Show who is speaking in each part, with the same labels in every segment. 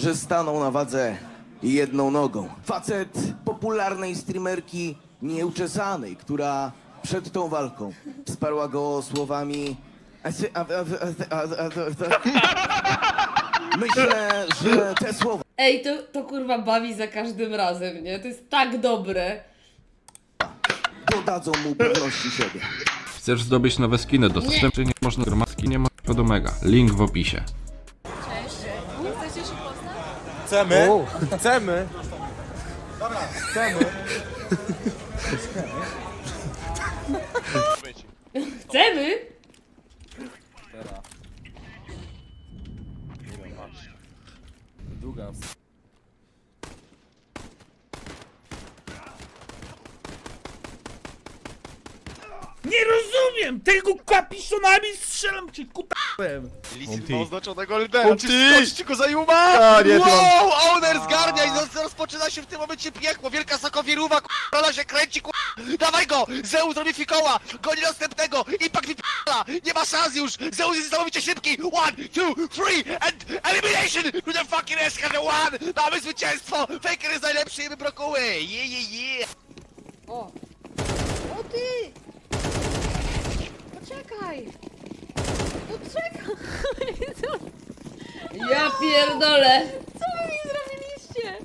Speaker 1: że stanął na wadze jedną nogą. Facet popularnej streamerki nieuczesanej, która przed tą walką wsparła go słowami Myślę, że te słowa
Speaker 2: Ej, to, to kurwa bawi za każdym razem, nie? To jest tak dobre.
Speaker 1: dodadzą mu pewności siebie.
Speaker 3: Chcesz zdobyć nowe skiny do systemu, czy nie można gromadzki, nie ma do mega. Link w opisie.
Speaker 4: Chcemy? Chcemy?
Speaker 2: Chcemy?
Speaker 4: Długa.
Speaker 5: Nie rozumiem! Tego kapiszonami strzelam cię kutałem!
Speaker 6: Listy ma oznaczonego lidera. Czy skości go zajuma?
Speaker 4: A, nie, to mam-
Speaker 6: wow, owner zgarnia i roz- rozpoczyna się w tym momencie piekło. Wielka sokowieruwa, k***a, się kręci, k***a. Dawaj go! Zeus robi fikoła, goni następnego, impact wyp***a. Nie ma szans już, Zeus jest niesamowicie szybki. One, two, three, and elimination! To the fucking SKD one! Mamy zwycięstwo! Faker jest najlepszy i my brokuły! Je, je, je!
Speaker 2: O! O ty! Poczekaj! Poczekaj! Ja pierdolę! Co wy mi zrobiliście?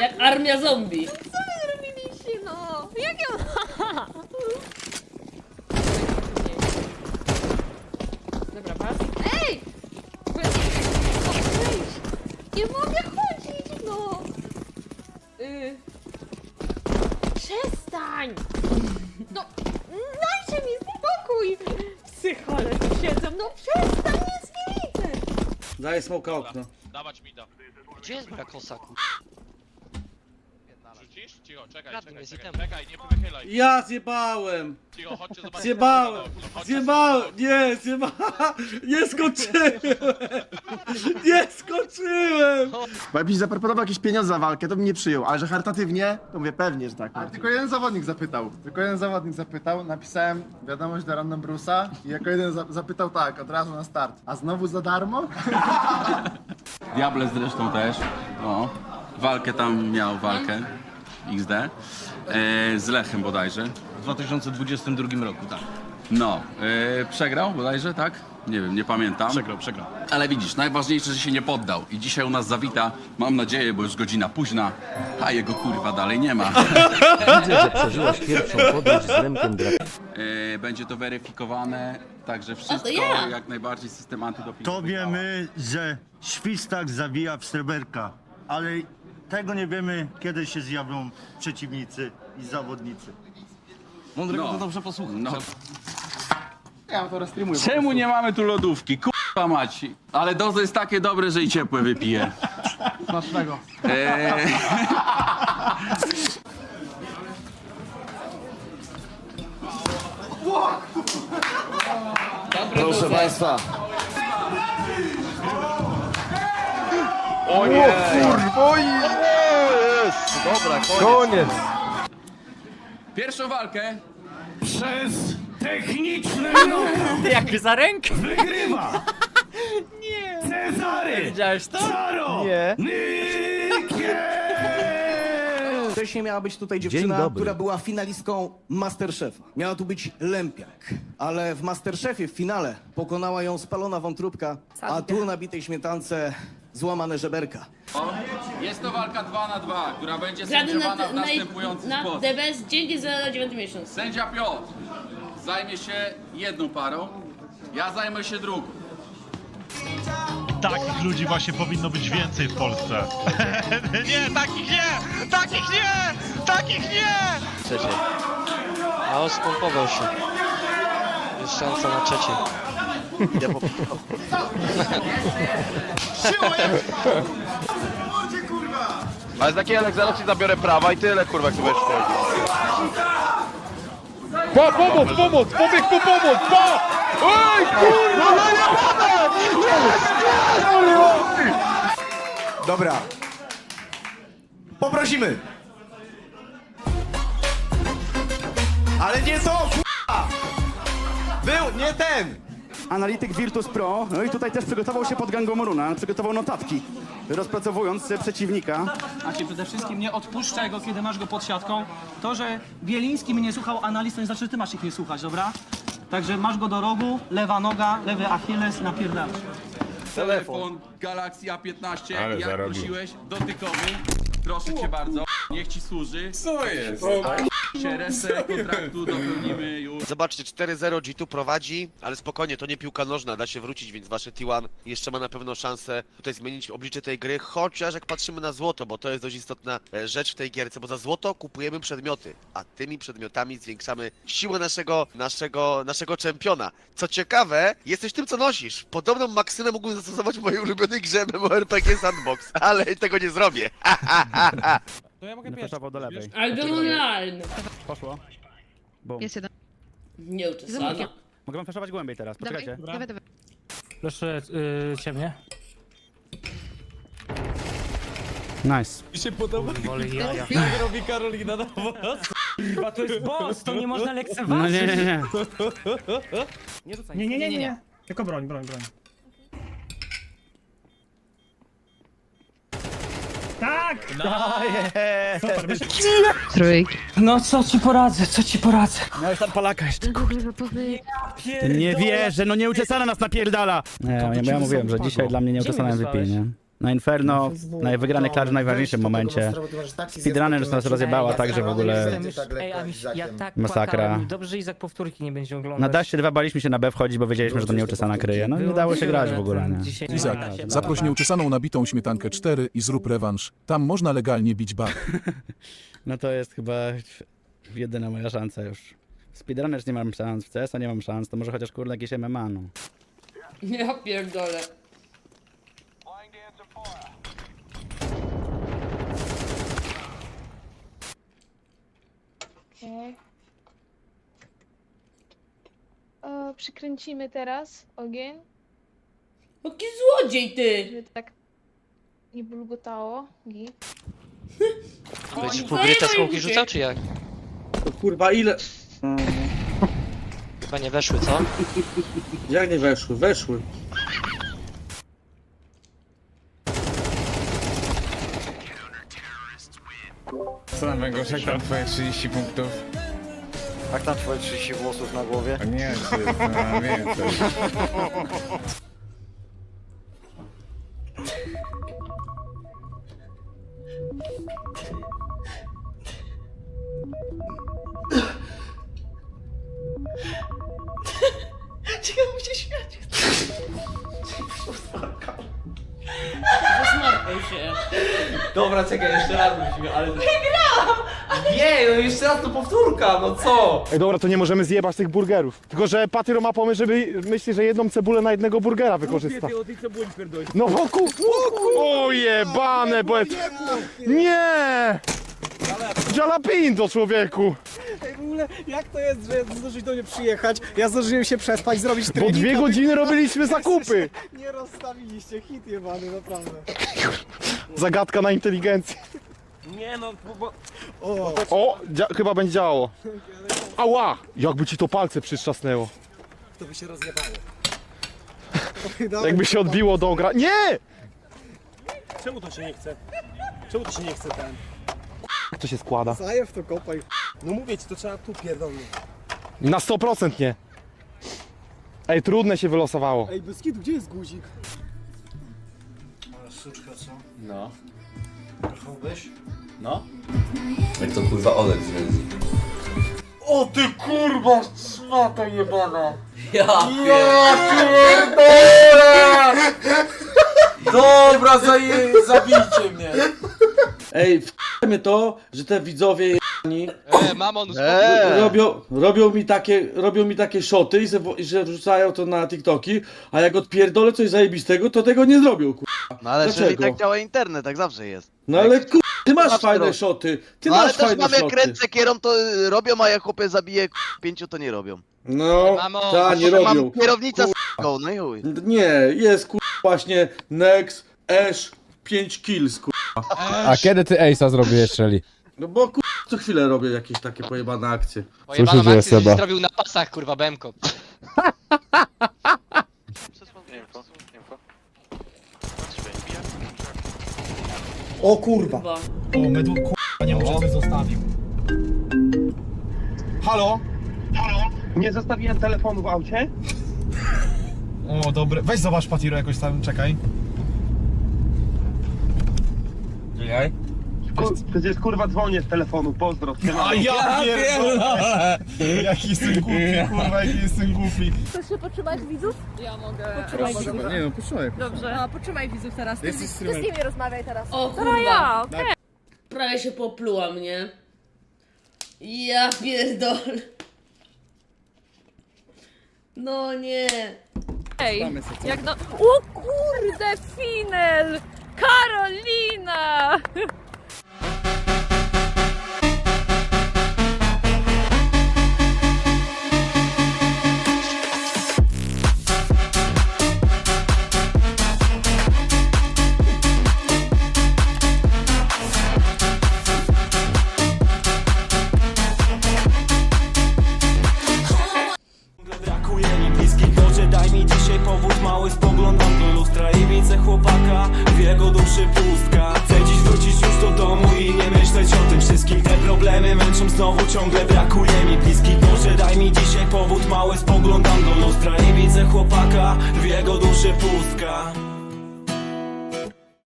Speaker 2: Jak armia zombie. Co wy zrobiliście, no? Jak ja... Dobra, pas. Ej! Nie mogę Przestań! No, dajcie mi spokój! Psychole tu siedzą, no przestań, nic nie widzę!
Speaker 5: Daję smoka okno.
Speaker 7: Dawać mi da.
Speaker 8: Gdzie jest moja kosa,
Speaker 7: Cicho, czekaj,
Speaker 8: Kradnij
Speaker 7: czekaj, czekaj, czekaj, nie wychylaj.
Speaker 5: Ja zjebałem!
Speaker 7: Cicho, chodźcie zobaczyć.
Speaker 5: Zjebałem!
Speaker 7: Chodźcie
Speaker 5: Zjebałem! Nie, zjebałem! Nie skoczyłem! Nie skoczyłem!
Speaker 9: Bo jakbyś zaproponował jakieś pieniądze za walkę, to bym nie przyjął, ale że charytatywnie, to mówię pewnie, że tak.
Speaker 10: Tylko jeden zawodnik zapytał. Tylko jeden zawodnik zapytał. Napisałem wiadomość do Random Bruce'a i jako jeden za zapytał tak, od razu na start. A znowu za darmo?
Speaker 11: Diable zresztą też. O. Walkę tam miał walkę. XD. E, z Lechem bodajże.
Speaker 5: W 2022 roku, tak.
Speaker 11: No. E, przegrał bodajże, tak? Nie wiem, nie pamiętam.
Speaker 5: Przegrał, przegrał.
Speaker 11: Ale widzisz, najważniejsze, że się nie poddał. I dzisiaj u nas zawita, mam nadzieję, bo już godzina późna, a jego kurwa dalej nie ma.
Speaker 12: Widzę, że przeżyłaś pierwszą podróż z Remkiem Dra...
Speaker 11: E, będzie to weryfikowane, także wszystko
Speaker 2: ja.
Speaker 11: jak najbardziej system antydopingowy.
Speaker 10: To wiemy, że świstak zabija w sreberka, ale tego nie wiemy, kiedy się zjawią przeciwnicy i zawodnicy.
Speaker 5: Mądrego
Speaker 11: No.
Speaker 5: to dobrze posłuchaj.
Speaker 11: No.
Speaker 9: Ja to restreamuję.
Speaker 11: Czemu nie mamy tu lodówki? Kurwa maci. Ale dozo jest takie dobre, że i ciepłe wypiję.
Speaker 9: Smacznego.
Speaker 11: Eee,
Speaker 1: Proszę Państwa,
Speaker 6: Dobra, koniec.
Speaker 4: Koniec!
Speaker 11: pierwszą walkę
Speaker 5: Przez techniczny
Speaker 8: Jak za rękę!
Speaker 5: wygrywa! Nie! Cezary!
Speaker 8: Widziałeś to?
Speaker 5: Czaro!
Speaker 4: Nie.
Speaker 1: wcześniej miała być tutaj dziewczyna,
Speaker 12: dobry.
Speaker 1: która była finalistką Masterchefa. Miała tu być Lępiak, ale w Masterchefie w finale pokonała ją spalona wątróbka, a tu na bitej śmietance złamane żeberka.
Speaker 11: Jest to walka 2 na 2, która będzie
Speaker 2: Grany na,
Speaker 11: sędziowana w
Speaker 2: na,
Speaker 11: następujący
Speaker 2: na
Speaker 11: sposób.
Speaker 2: DBS dzięki za 9 miesiąc.
Speaker 11: Sędzia Piotr zajmie się jedną parą, ja zajmę się drugą.
Speaker 5: Takich ludzi właśnie powinno być więcej w Polsce. nie, takich nie! Takich nie! Takich nie!
Speaker 8: Trzeciej. A on spompował się. Jest szansa na trzeciej.
Speaker 6: Ale z takiej Aleksarocji zabiorę prawa i tyle, kurwa, jak tu będziesz wchodził.
Speaker 4: Po, pomoc, pomoc! Pobieg po pomoc! Po! Oj, kurwa!
Speaker 1: Dobra. Poprosimy. Ale nie to, k***a! Był, nie ten!
Speaker 9: Analityk Virtus Pro, no i tutaj też przygotował się pod gangą Moruna, przygotował notatki, rozpracowując przeciwnika.
Speaker 13: A cię przede wszystkim nie odpuszczaj go, kiedy masz go pod siatką. To, że Bieliński mnie nie słuchał analiz, to nie znaczy, że ty masz ich nie słuchać, dobra? Także masz go do rogu, lewa noga, lewy achilles, napierdalasz.
Speaker 11: Telefon Galaxy A15,
Speaker 4: Ale
Speaker 11: jak
Speaker 4: zarobił.
Speaker 11: prosiłeś, dotykowy. Proszę cię bardzo, niech ci służy. Co jest? Się resztę kontraktu dopełnimy już.
Speaker 6: Zobaczcie, 4-0 G2 prowadzi, ale spokojnie, to nie piłka nożna, da się wrócić, więc wasze T1 jeszcze ma na pewno szansę tutaj zmienić oblicze tej gry, chociaż jak patrzymy na złoto, bo to jest dość istotna e, rzecz w tej gierce, bo za złoto kupujemy przedmioty, a tymi przedmiotami zwiększamy siłę naszego, naszego, naszego czempiona. Co ciekawe, jesteś tym, co nosisz. Podobną maksymę mógłbym zastosować w mojej ulubionej grze MMORPG Sandbox, ale tego nie zrobię.
Speaker 13: To ja mogę
Speaker 9: Flashował do lewej.
Speaker 2: Albo online.
Speaker 9: Poszło. Bum.
Speaker 2: Jest jeden. Nieuczesana.
Speaker 9: Mogę wam flashować głębiej teraz, poczekajcie.
Speaker 2: dawaj, dawaj.
Speaker 13: Proszę ciemnie.
Speaker 9: Nice.
Speaker 13: Jak robi Karolina na was? Chyba to jest boss, to nie można lekceważyć.
Speaker 9: No nie, nie, nie.
Speaker 13: Nie rzucaj. Nie, nie, nie, nie. Tylko broń, broń, broń. Tak! Myśl.
Speaker 2: Trójki.
Speaker 13: No co ci poradzę, co ci poradzę?
Speaker 9: Miałeś tam Polaka jeszcze. Nie wierzę, no nieuczesana nas napierdala. Nie, ja, ja mówiłem, że dzisiaj dla mnie nieuczesana MVP, nie? Na Inferno, na wygranej klarze w najważniejszym momencie. Speedrunner nas rozjebała tak, że w ogóle
Speaker 13: Ej, a mi się, ja tak
Speaker 9: Masakra.
Speaker 13: płakałem. Dobrze, że Izak powtórki nie będzie oglądać.
Speaker 9: na daście dwa baliśmy się na B wchodzić, bo wiedzieliśmy, że to nieuczesana kryje. No nie dało się grać w ogóle, nie?
Speaker 4: Izak, zaproś nieuczesaną nabitą śmietankę 4 i zrób rewanż. Tam można legalnie bić bar.
Speaker 9: No to jest chyba jedyna moja szansa już. W Speedrunners nie mam szans, w CS-a nie mam szans, to może chociaż kurde jakieś MMA, no.
Speaker 2: Ja pierdolę.
Speaker 14: Okej. O, Przykręcimy teraz ogień,
Speaker 2: Jaki złodziej ty!
Speaker 14: żeby tak nie bulgotało. Git.
Speaker 8: Będziesz po gry te smoki rzucał, czy jak?
Speaker 13: Kurwa, ile?
Speaker 8: Chyba nie weszły, co?
Speaker 13: Jak nie weszły? Weszły.
Speaker 4: Co tam Węgorz, jak tam twoje 30 punktów?
Speaker 9: Jak tam twoje 30 włosów na głowie?
Speaker 4: A nie, czy jest na więcej.
Speaker 2: Ciekawe się śmiać. Się.
Speaker 13: Dobra, czekaj, jeszcze raz musimy, ale... Wygrałam! Nie, no jeszcze raz to powtórka, no co?
Speaker 4: Ej, dobra, to nie możemy zjebać tych burgerów. Tylko, że Patyro ma pomysł, żeby myśli, że jedną cebulę na jednego burgera wykorzysta.
Speaker 13: o tej cebuli pierdolisz.
Speaker 4: No wokół, wokół! O jebane, bo... Nie! Jalapinto, człowieku!
Speaker 13: w ogóle, jak to jest, że zdążyć do mnie przyjechać? Ja zdążyłem się przespać, zrobić
Speaker 4: Bo
Speaker 13: trening.
Speaker 4: dwie godziny robiliśmy zakupy!
Speaker 13: Nie rozstawiliście, hit jebany, naprawdę.
Speaker 4: Zagadka na inteligencję.
Speaker 13: Nie no, bo... bo...
Speaker 4: O, dzia- chyba będzie działało. Ała! Jakby ci to palce przytrzasnęło.
Speaker 13: To by się rozjebało.
Speaker 4: Jakby się odbiło do gra... Nie!
Speaker 13: Czemu to się nie chce? Czemu to się nie chce ten?
Speaker 4: Jak to się składa?
Speaker 13: Zajew to kopaj. No mówię ci, to trzeba tu pierdolnie.
Speaker 4: Na 100% nie. Ej, trudne się wylosowało.
Speaker 13: Ej, bez kitu, gdzie jest guzik?
Speaker 11: No. No. Jak to kurwa Olek związki.
Speaker 13: O ty kurwa, szmata jebana!
Speaker 11: Ja
Speaker 13: Dobra, zaje, zabijcie mnie! Ej, w***mnie to, że te widzowie
Speaker 8: E, mamon,
Speaker 13: robią, robią, mi takie, robią mi takie szoty i, że, i że wrzucają to na TikToki, a jak odpierdolę coś zajebistego, to tego nie zrobią, kur...
Speaker 6: No ale
Speaker 13: Dlaczego? jeżeli tak
Speaker 6: działa internet, tak zawsze jest.
Speaker 13: No ale kur... ty masz
Speaker 6: Masz
Speaker 13: fajne szoty, ty
Speaker 6: No ale
Speaker 13: masz
Speaker 6: też
Speaker 13: fajne
Speaker 6: mam jak
Speaker 13: szoty.
Speaker 6: ręce kierom to y, robią, a jak chłopie zabije k- pięciu to nie robią.
Speaker 13: No,
Speaker 8: Mamo,
Speaker 13: ta, nie
Speaker 6: Potem
Speaker 13: robią.
Speaker 6: Mam kierownica z k***ą, no i chuj.
Speaker 13: Nie, jest kur... właśnie Nex, Ash, 5 kills, kur...
Speaker 4: A kiedy ty Ace'a zrobiłeś, Shelly?
Speaker 13: No bo ku... co chwilę robię jakieś takie pojebane akcje.
Speaker 8: Pojebaną akcję, żeś zrobił na pasach, kurwa, Bemko.
Speaker 4: O kurwa. O, mydło kurwa, nie muszę coś zostawił. Halo? Halo? Nie zostawiłem telefonu w aucie? O, dobre. Weź zobacz Patiro jakoś tam, czekaj.
Speaker 13: Czekaj.
Speaker 4: Przecież kurwa dzwonię z telefonu, pozdro. A ja pierdolę! Jaki jestem głupi, kurwa, jaki jestem głupi.
Speaker 15: Chcesz się potrzymać widzów? Ja mogę. Potrzymaj widzów.
Speaker 13: Nie no, posłuchaj.
Speaker 15: Dobrze. No, potrzymaj widzów teraz. Ty, ty z nimi rozmawiaj teraz.
Speaker 16: O kurwa.
Speaker 15: ja, okej.
Speaker 16: Prawie się popluła mnie. Ja pierdolę. No nie.
Speaker 15: Ej, jak no... O kurde, Finel! Karolina!